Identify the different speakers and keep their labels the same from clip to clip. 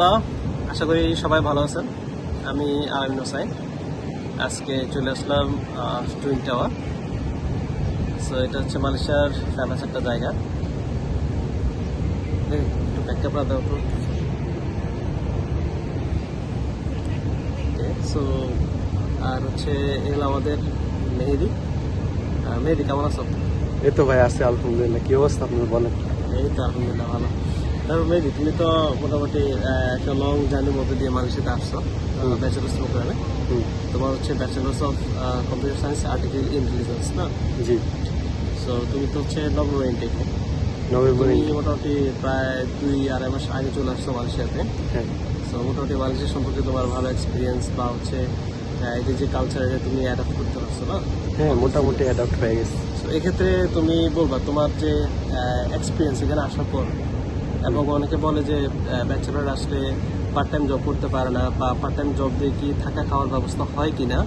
Speaker 1: রহমতুল্লাহ আশা করি সবাই ভালো আছেন। আমি আমিন হোসাইন আজকে চলে আসলাম টুইন টাওয়ার। সো এটা হচ্ছে মালয়েশিয়ার ফেমাস একটা জায়গা। একটু সো আর হচ্ছে এগুলো আমাদের মেহেদি। মেহেদি কেমন আছো?
Speaker 2: এই তো ভাই আছে আলহামদুলিল্লাহ। কি অবস্থা আপনি বলেন?
Speaker 1: এই তো আলহামদুলিল্লাহ ভালো। তারপর মেহেদি তুমি তো মোটামুটি একটা লং জার্নির মধ্যে দিয়ে মালয়েশিয়াতে আসছো ব্যাচেলার্স প্রোগ্রামে তোমার হচ্ছে bachelor's of computer science artificial intelligence না?
Speaker 2: জি।
Speaker 1: সো তুমি তো হচ্ছে নভেম্বর ইনটেকে
Speaker 2: নভেম্বর
Speaker 1: মোটামুটি প্রায় দুই আড়াই মাস আগে চলে আসছো মালয়েশিয়াতে।
Speaker 2: হ্যাঁ।
Speaker 1: সো মোটামুটি মালয়েশিয়া সম্পর্কে তোমার ভালো এক্সপিরিয়েন্স বা হচ্ছে এদের যে কালচার এটা তুমি অ্যাডাপ্ট করতে পারছ না?
Speaker 2: হ্যাঁ মোটামুটি অ্যাডাপ্ট হয়ে গেছে।
Speaker 1: তো এক্ষেত্রে তুমি বলবা তোমার যে এক্সপিরিয়েন্স এখানে আসার পর এবং অনেকে বলে যে ব্যাচেলার আসলে পার্ট টাইম জব করতে পারে না বা পার্ট টাইম জব দিয়ে কি থাকা খাওয়ার ব্যবস্থা হয় কি না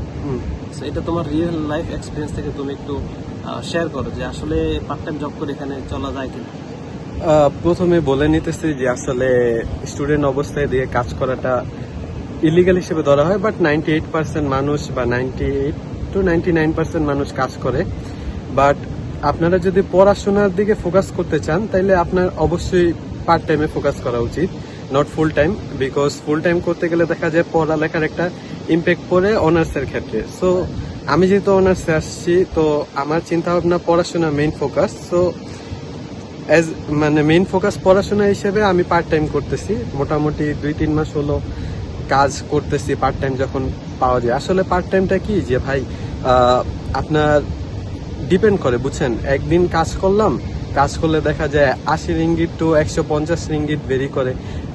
Speaker 1: এটা তোমার রিয়েল লাইফ এক্সপিরিয়েন্স থেকে তুমি একটু শেয়ার করো যে আসলে পার্ট টাইম জব করে এখানে চলা যায় কিনা।
Speaker 2: প্রথমে বলে নিতেছি যে আসলে স্টুডেন্ট অবস্থায় দিয়ে কাজ করাটা ইলিগাল হিসেবে ধরা হয় বাট নাইনটি এইট পার্সেন্ট মানুষ বা ninety eight to ninety nine percent মানুষ কাজ করে। বাট আপনারা যদি পড়াশোনার দিকে ফোকাস করতে চান তাহলে আপনার অবশ্যই পার্ট টাইমে ফোকাস করা উচিত not full time because full time করতে গেলে দেখা যায় পড়ালেখার একটা ইম্প্যাক্ট পড়ে অনার্সের ক্ষেত্রে। সো আমি যেহেতু অনার্সে আসছি, তো আমার চিন্তা ভাবনা পড়াশোনা মেইন ফোকাস সো অ্যাজ মানে মেইন ফোকাস পড়াশোনা হিসেবে আমি পার্ট টাইম করতেছি। মোটামুটি দুই তিন মাস হলো কাজ করতেছি পার্ট টাইম যখন পাওয়া যায়। আসলে পার্ট টাইমটা কি? যে ভাই আপনার ডিপেন্ড করে, বুঝছেন? একদিন কাজ করলাম কাজ করলে দেখা যায় আশি রিঙ্গিট টু একশো পঞ্চাশ রিঙ্গিট বেরি করে।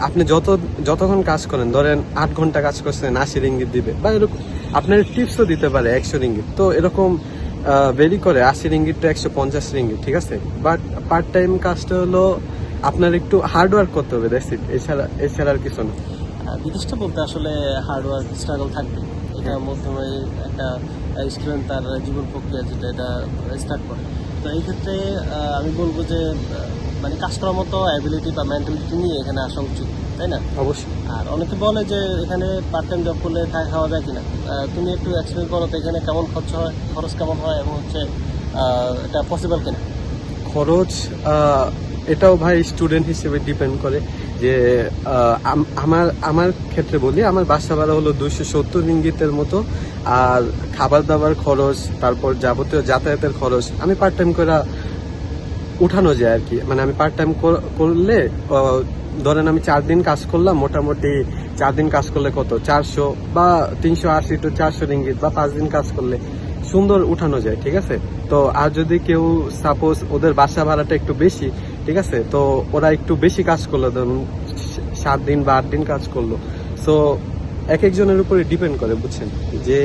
Speaker 2: আপনি যত যতক্ষণ কাজ করেন ধরেন আট ঘণ্টা কাজ করছেন আশি রিঙ্গিত দিবে। বা এরকম আপনার টিপসও দিতে পারে একশো রিঙ্গিত। তো এরকম বেরি করে আশি রিঙ্গিট টু একশো পঞ্চাশ রিঙ্গিট ঠিক আছে? বাট পার্ট টাইম কাজটা হলো আপনার একটু হার্ড ওয়ার্ক করতে হবে দ্যাটস ইট এছাড়া এছাড়া আর কিছু না।
Speaker 1: বিদেশটা বলতে আসলে হার্ডওয়ার্ক স্ট্রাগল থাকবে। এটার মাধ্যমে একটা স্টুডেন্ট তার জীবন প্রক্রিয়া যেটা এটা স্টার্ট করে। তো এই ক্ষেত্রে আমি বলব যে মানে কাজ করার মতো অ্যাবিলিটি বা মেন্টালিটি নিয়ে এখানে আসা উচিত তাই না?
Speaker 2: অবশ্যই।
Speaker 1: আর অনেকে বলে যে এখানে পার্ট টাইম জব করলে থাকা খাওয়া যায় কিনা। তুমি একটু এক্সপ্লেন করো তো এখানে কেমন খরচ হয় খরচ কেমন হয় এবং হচ্ছে এটা পসিবল কিনা?
Speaker 2: খরচ এটাও ভাই স্টুডেন্ট হিসেবে ডিপেন্ড করে। যে আমার আমার ক্ষেত্রে বলি, আমার বাসা ভাড়া হলো দুইশো সত্তর রিঙ্গিতের মতো, আর খাবার দাবার খরচ, তারপর যাবতীয় যাতায়াতের খরচ, আমি পার্ট টাইম করে উঠানো যায় আর কি। মানে আমি পার্ট টাইম করলে ধরেন আমি চার দিন কাজ করলাম, মোটামুটি চার দিন কাজ করলে কত? চারশো বা তিনশো আশি টু চারশো রিঙ্গিত বা পাঁচ দিন কাজ করলে। সুন্দর উঠানো যায়, ঠিক আছে? তো আর যদি কেউ সাপোজ ওদের বাসা ভাড়াটা একটু বেশি, ঠিক আছে? তো ওরা একটু বেশি কাজ করল, ধরুন সাত দিন বা আট দিন কাজ করল। সো এক একজনের উপরে ডিপেন্ড করে, বুঝছেন? যে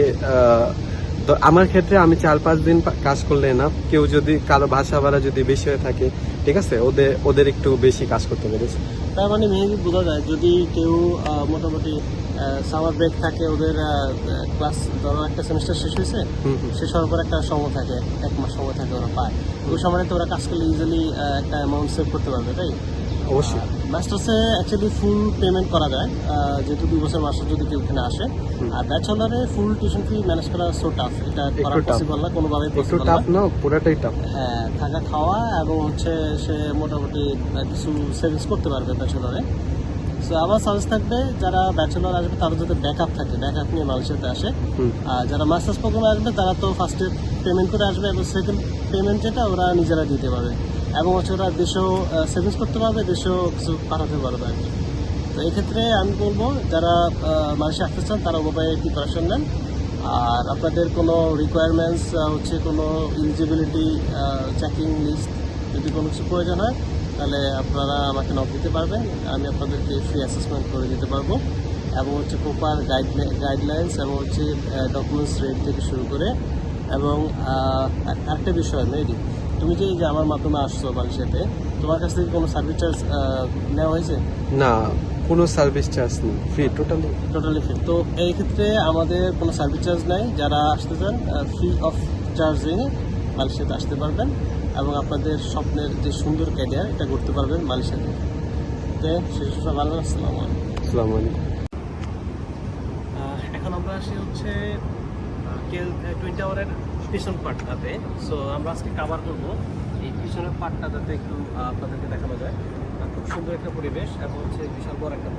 Speaker 2: তো আমার ক্ষেত্রে আমি চার পাঁচ দিন কাজ করলে না কেউ যদি কারও ভাষা ভাড়া যদি বেশি হয়ে থাকে ঠিক আছে? ওদের ওদের একটু বেশি কাজ করতে পেরেছে
Speaker 1: তার মানে মেহেদি বোঝা যায় যদি কেউ মোটামুটি সামার ব্রেক থাকে ওদের ক্লাস ধরো একটা সেমিস্টার শেষ হয়েছে শেষ হওয়ার পর একটা সময় থাকে এক মাস সময় থাকে ওরা পায়। ওই সময়তে ওরা কাজ করলে ইজিলি একটা অ্যামাউন্ট সেভ করতে পারবে তাই?
Speaker 2: অবশ্যই।
Speaker 1: মাস্টার্সে অ্যাকচুয়ালি ফুল পেমেন্ট করা যায় যেহেতু দুই বছর মাস্টার যদি কেউ এখানে আসে। আর ব্যাচেলারে ফুল টিউশন ফি ম্যানেজ করা সো টাফ এটা করা পসিবল না কোনোভাবেই পসিবল না
Speaker 2: টাফ না। পুরাটাই টাফ
Speaker 1: হ্যাঁ থাকা খাওয়া এবং হচ্ছে সে মোটামুটি কিছু সেভিংস করতে পারবে ব্যাচেলরে সো আমার সাজেস্ট থাকবে যারা ব্যাচেলর আসবে তারা যাতে ব্যাকআপ থাকে ব্যাকআপ নিয়ে মালয়েশিয়াতে আসে। আর যারা মাস্টার্স প্রোগ্রামে আসবে তারা তো ফার্স্টে পেমেন্ট করে আসবে এবং সেকেন্ড পেমেন্ট যেটা ওরা নিজেরা দিতে পারবে। এবং হচ্ছে ওরা দেশেও সেভিংস করতে পারবে, দেশেও কিছু পাঠাতে পারবে আর কি। তো এক্ষেত্রে আমি বলব, যারা মালয়েশিয়া আসতে চান, তারা মোবাইল প্রিপারেশন নেন। আর আপনাদের কোনো রিকোয়ারমেন্টস হচ্ছে কোনো এলিজিবিলিটি চেকিং লিস্ট যদি কোনো কিছু প্রয়োজন হয়, তাহলে আপনারা আমাকে নক দিতে পারবেন। আমি আপনাদেরকে ফ্রি অ্যাসেসমেন্ট করে দিতে পারব। এবং হচ্ছে প্রপার গাইড গাইডলাইন্স এবং হচ্ছে ডকুমেন্টস রেট থেকে শুরু করে, এবং একটা বিষয় মেয়েদি তুমি যে যে আমার মাধ্যমে আসছো মালয়েশিয়াতে তোমার কাছ থেকে কোনো সার্ভিস চার্জ নেওয়া হয়েছে?
Speaker 2: না কোনো সার্ভিস চার্জ নেই ফ্রি টোটালি
Speaker 1: টোটালি ফ্রি তো এই ক্ষেত্রে আমাদের কোনো সার্ভিস চার্জ নাই যারা আসতে চান ফ্রি অফ চার্জিং মালয়েশিয়াতে আসতে পারবেন এবং আপনাদের স্বপ্নের যে সুন্দর ক্যারিয়ার এটা করতে পারবেন মালয়েশিয়াতে তো শেষ ভালো আসসালামু আলাইকুম।
Speaker 2: আসসালামু আলাইকুম।
Speaker 1: এখন আমরা আসি হচ্ছে টুইন টাওয়ারের পিছন পার্টটাতে সো আমরা আজকে কাভার করব। এই পিছনের পার্টটা যাতে একটু আপনাদেরকে দেখানো যায়। খুব সুন্দর একটা পরিবেশ, এবং হচ্ছে বিশাল বড় একটা